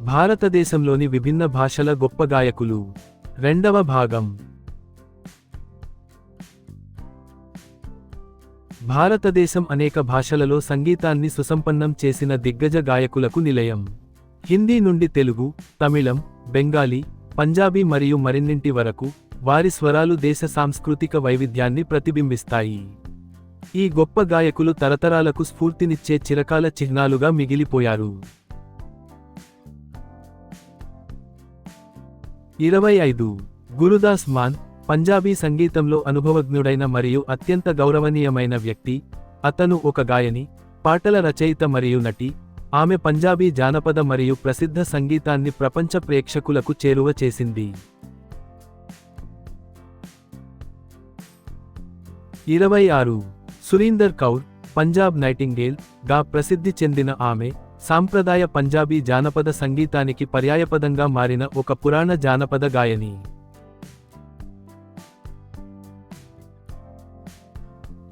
భారతదేశంలోని విభిన్న భాషల గొప్ప గాయకులు. రెండవ భాగం. భారతదేశం అనేక భాషలలో సంగీతాన్ని సుసంపన్నం చేసిన దిగ్గజ గాయకులకు నిలయం. హిందీ నుండి తెలుగు తమిళం బెంగాలీ పంజాబీ మరియు మరిన్నింటి వరకు వారి స్వరాలు దేశ సాంస్కృతిక వైవిధ్యాన్ని ప్రతిబింబిస్తాయి. ఈ గొప్ప గాయకులు తరతరాలకు స్ఫూర్తినిచ్చే చిరకాల చిహ్నాలుగా మిగిలిపోయారు. ఇరవై ఐదు. గురుదాస్ మాన్ పంజాబీ సంగీతంలో అనుభవజ్ఞుడైన మరియు అత్యంత గౌరవనీయమైన వ్యక్తి. అతను ఒక గాయని పాటల రచయిత మరియు నటి. ఆమె పంజాబీ జానపద మరియు ప్రసిద్ధ సంగీతాన్ని ప్రపంచ ప్రేక్షకులకు చేరువ చేసింది. ఇరవై ఆరు. సురీందర్ కౌర్ పంజాబ్ నైటింగేల్గా ప్రసిద్ధి చెందిన ఆమె. సాంప్రదాయ పంజాబీ జానపద సంగీతానికి పర్యాయపదంగా మారిన ఒక పురాణ జానపద గాయని.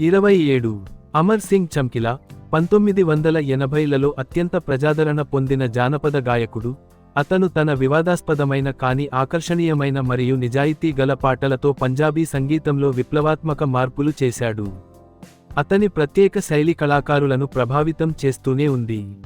ఇరవై ఏడు. అమర్ సింగ్ చమ్కిలా పంతొమ్మిది వందల ఎనభైలలో అత్యంత ప్రజాదరణ పొందిన జానపద గాయకుడు అతను తన వివాదాస్పదమైన కానీ ఆకర్షణీయమైన మరియు నిజాయితీ గల పాటలతో పంజాబీ సంగీతంలో విప్లవాత్మక మార్పులు చేశాడు. అతని ప్రత్యేక శైలి కళాకారులను ప్రభావితం చేస్తూనే ఉంది.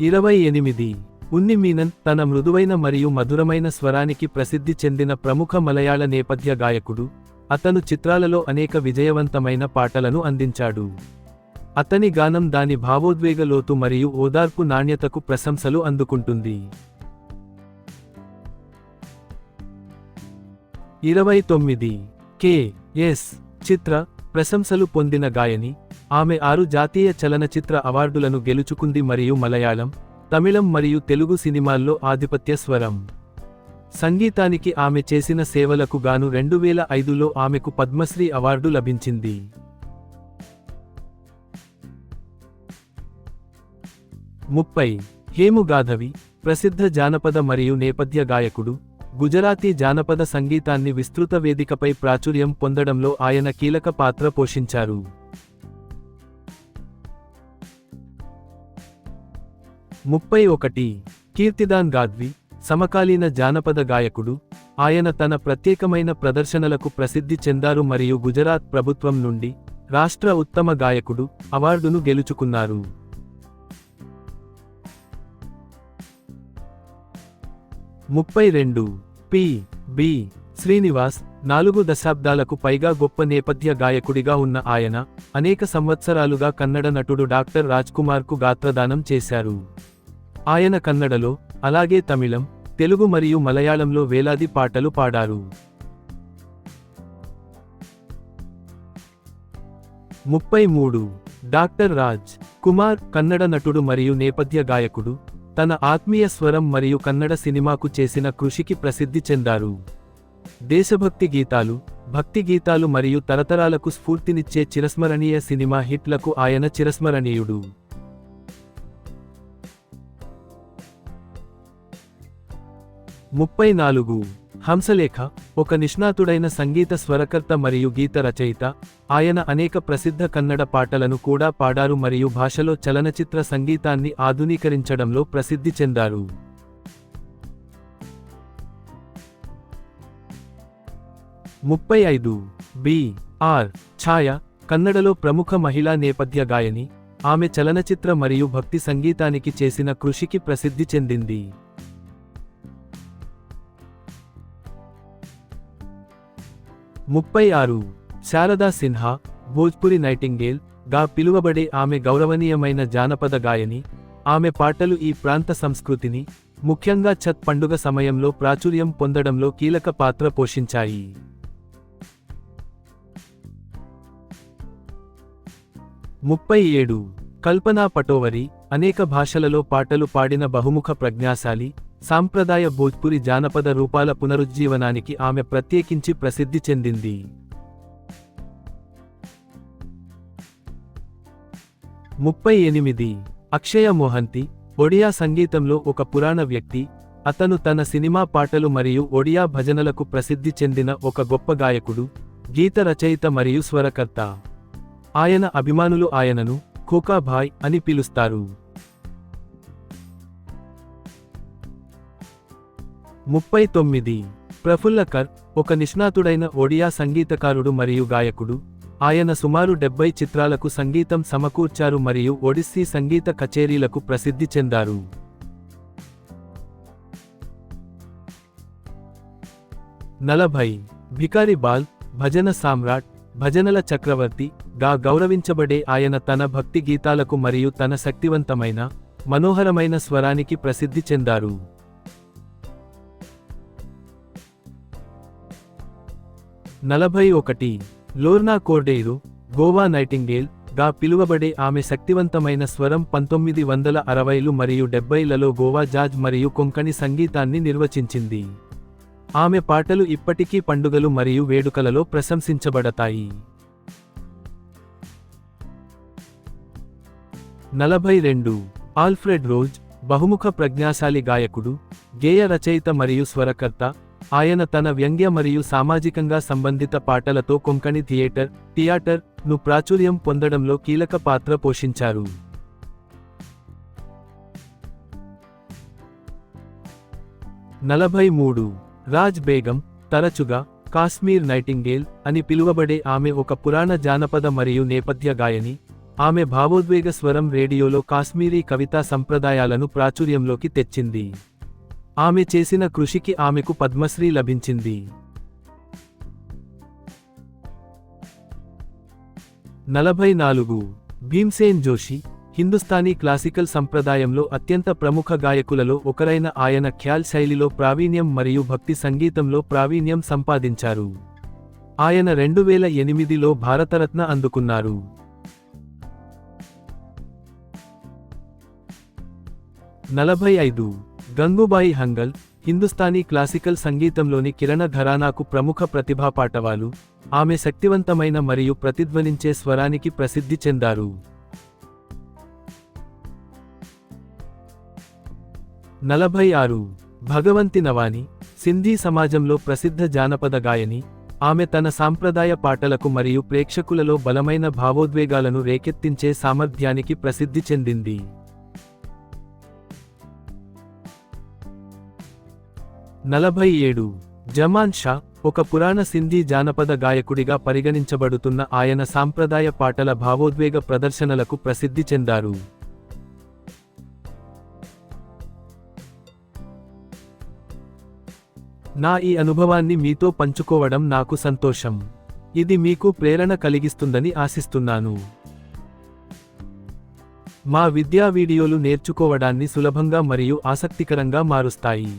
ఇరవై ఎనిమిది. ఉన్ని మీనన్ తన మృదువైన మరియు మధురమైన స్వరానికి ప్రసిద్ధి చెందిన ప్రముఖ మలయాళ నేపథ్య గాయకుడు. అతను చిత్రాలలో అనేక విజయవంతమైన పాటలను అందించాడు. అతని గానం దాని భావోద్వేగ లోతు మరియు ఓదార్పు నాణ్యతకు ప్రశంసలు అందుకుంటుంది. ఇరవై తొమ్మిది. కె ఎస్ చిత్ర ప్రశంసలు పొందిన గాయని ఆమె ఆరు జాతీయ చలనచిత్ర అవార్డులను గెలుచుకుంది మరియు మలయాళం తమిళం మరియు తెలుగు సినిమాల్లో ఆధిపత్య స్వరం. సంగీతానికి ఆమె చేసిన సేవలకు గాను రెండు వేల ఐదులో ఆమెకు పద్మశ్రీ అవార్డు లభించింది. ముప్పై. హేము గాధవి ప్రసిద్ధ జానపద మరియు నేపథ్య గాయకుడు గుజరాతీ జానపద సంగీతాన్ని విస్తృత వేదికపై ప్రాచుర్యం పొందడంలో ఆయన కీలక పాత్ర పోషించారు. ముప్పై ఒకటి. కీర్తిదాన్ గాద్వి సమకాలీన జానపద గాయకుడు ఆయన తన ప్రత్యేకమైన ప్రదర్శనలకు ప్రసిద్ధి చెందారు మరియు గుజరాత్ ప్రభుత్వం నుండి రాష్ట్ర ఉత్తమ గాయకుడు అవార్డును గెలుచుకున్నారు. ముప్పై రెండు. పి. బి. శ్రీనివాస్ నాలుగు దశాబ్దాలకు పైగా గొప్ప నేపథ్య గాయకుడిగా ఉన్న ఆయన అనేక సంవత్సరాలుగా కన్నడ నటుడు డాక్టర్ రాజ్కుమార్కు గాత్రదానం చేశారు. ఆయన కన్నడలో అలాగే తమిళం తెలుగు మరియు మలయాళంలో వేలాది పాటలు పాడారు. ముప్పై మూడు. డాక్టర్ రాజ్ కుమార్ కన్నడ నటుడు మరియు నేపథ్య గాయకుడు తన ఆత్మీయ స్వరం మరియు కన్నడ సినిమాకు చేసిన కృషికి ప్రసిద్ధి చెందారు. దేశభక్తి గీతాలు భక్తి గీతాలు మరియు తరతరాలకు స్ఫూర్తినిచ్చే చిరస్మరణీయ సినిమా హిట్లకు ఆయన చిరస్మరణీయుడు. ముప్పై నాలుగు హంసలేఖ ఒక నిష్ణాతుడైన సంగీత స్వరకర్త మరియు గీత రచయిత ఆయన అనేక ప్రసిద్ధ కన్నడ పాటలను కూడా పాడారు మరియు భాషలో చలనచిత్ర సంగీతాన్ని ఆధునీకరించడంలో ప్రసిద్ధి చెందారు. ముప్పై ఐదు బి ఆర్ ఛాయ కన్నడలో ప్రముఖ మహిళా నేపథ్య గాయని ఆమె చలనచిత్ర మరియు భక్తి సంగీతానికి చేసిన కృషికి ప్రసిద్ధి చెందింది. ముప్పై ఆరు. శారదా సిన్హా భోజ్పురి నైటింగేల్గా పిలువబడే ఆమె గౌరవనీయమైన జానపద గాయని ఆమె పాటలు ఈ ప్రాంత సంస్కృతిని ముఖ్యంగా ఛత్ పండుగ సమయంలో ప్రాచుర్యం పొందడంలో కీలక పాత్ర పోషించాయి. ముప్పై ఏడు. కల్పనా పటోవరి అనేక భాషలలో పాటలు పాడిన బహుముఖ ప్రజ్ఞాశాలి సాంప్రదాయ భోజ్పురి జానపద రూపాల పునరుజ్జీవనానికి ఆమె ప్రత్యేకించి ప్రసిద్ధి చెందింది. ముప్పై ఎనిమిది. అక్షయ మోహంతి ఒడియా సంగీతంలో ఒక పురాణ వ్యక్తి అతను తన సినిమా పాటలు మరియు ఒడియా భజనలకు ప్రసిద్ధి చెందిన ఒక గొప్ప గాయకుడు గీత రచయిత మరియు స్వరకర్త. ఆయన అభిమానులు ఆయనను ఖోకాభాయ్ అని పిలుస్తారు. ముప్పై తొమ్మిది. ప్రఫుల్లకర్ ఒక నిష్ణాతుడైన ఒడియా సంగీతకారుడు మరియు గాయకుడు. ఆయన సుమారు డెబ్బై చిత్రాలకు సంగీతం సమకూర్చారు మరియు ఒడిస్సీ సంగీత కచేరీలకు ప్రసిద్ధి చెందారు. నలభై. భికారి బాల్ భజన సామ్రాట్ భజనల చక్రవర్తి గా గౌరవించబడే ఆయన తన భక్తి గీతాలకు మరియు తన శక్తివంతమైన మనోహరమైన స్వరానికి ప్రసిద్ధి చెందారు. నలభై ఒకటి. లోర్నా కోర్డేరు గోవా నైటింగేల్గా పిలువబడే ఆమె శక్తివంతమైన స్వరం పంతొమ్మిది వందల అరవైలు మరియు డెబ్బైలలో గోవా జాజ్ మరియు కొంకణి సంగీతాన్ని నిర్వచించింది. ఆమె పాటలు ఇప్పటికీ పండుగలు మరియు వేడుకలలో ప్రశంసించబడతాయి. నలభై రెండు. ఆల్ఫ్రెడ్ రోజ్ బహుముఖ ప్రజ్ఞాశాలి గాయకుడు గేయ రచయిత మరియు స్వరకర్త ఆయన తన వ్యంగ్య మరియు సామాజికంగా సంబంధిత పాటలతో కొంకణి థియేటర్ థియేటర్ను ప్రాచుర్యం పొందడంలో కీలక పాత్ర పోషించారు. నలభై మూడు రాజ్ బేగం తరచుగా కాశ్మీర్ నైటింగేల్ అని పిలువబడే ఆమె ఒక పురాణ జానపద మరియు నేపథ్య గాయని ఆమె భావోద్వేగ స్వరం రేడియోలో కాశ్మీరీ కవితా సంప్రదాయాలను ప్రాచుర్యంలోకి తెచ్చింది. ఆమె చేసిన కృషికి ఆమెకు పద్మశ్రీ లభించింది. నలభై నాలుగు. భీమ్సేన్ జోషి హిందుస్థానీ క్లాసికల్ సంప్రదాయంలో అత్యంత ప్రముఖ గాయకులలో ఒకరైన ఆయన ఖ్యాల్ శైలిలో ప్రావీణ్యం మరియు భక్తి సంగీతంలో ప్రావీణ్యం సంపాదించారు. ఆయన రెండు వేల ఎనిమిదిలో భారతరత్న అందుకున్నారు. నలభై ఐదు. గంగూబాయి హంగల్ హిందుస్థానీ క్లాసికల్ సంగీతంలోని కిరణ ఘరానాకు ప్రముఖ ప్రతిభా పాటవాలు ఆమె శక్తివంతమైన మరియు ప్రతిధ్వనించే స్వరానికి ప్రసిద్ధి చెందారు. నలభై ఆరు. భగవంతి నవాని సింధీ సమాజంలో ప్రసిద్ధ జానపద గాయని ఆమె తన సాంప్రదాయ పాటలకు మరియు ప్రేక్షకులలో బలమైన భావోద్వేగాలను రేకెత్తించే సామర్థ్యానికి ప్రసిద్ధి చెందింది. నలభై ఏడు. జమాన్ షా ఒక పురాణ సింధీ జానపద గాయకుడిగా పరిగణించబడుతున్న ఆయన సాంప్రదాయ పాటల భావోద్వేగ ప్రదర్శనలకు ప్రసిద్ధి చెందారు. నా ఈ అనుభవాన్ని మీతో పంచుకోవడం నాకు సంతోషం. ఇది మీకు ప్రేరణ కలిగిస్తుందని ఆశిస్తున్నాను. మా విద్యా వీడియోలు నేర్చుకోవడాన్ని సులభంగా మరియు ఆసక్తికరంగా మారుస్తాయి.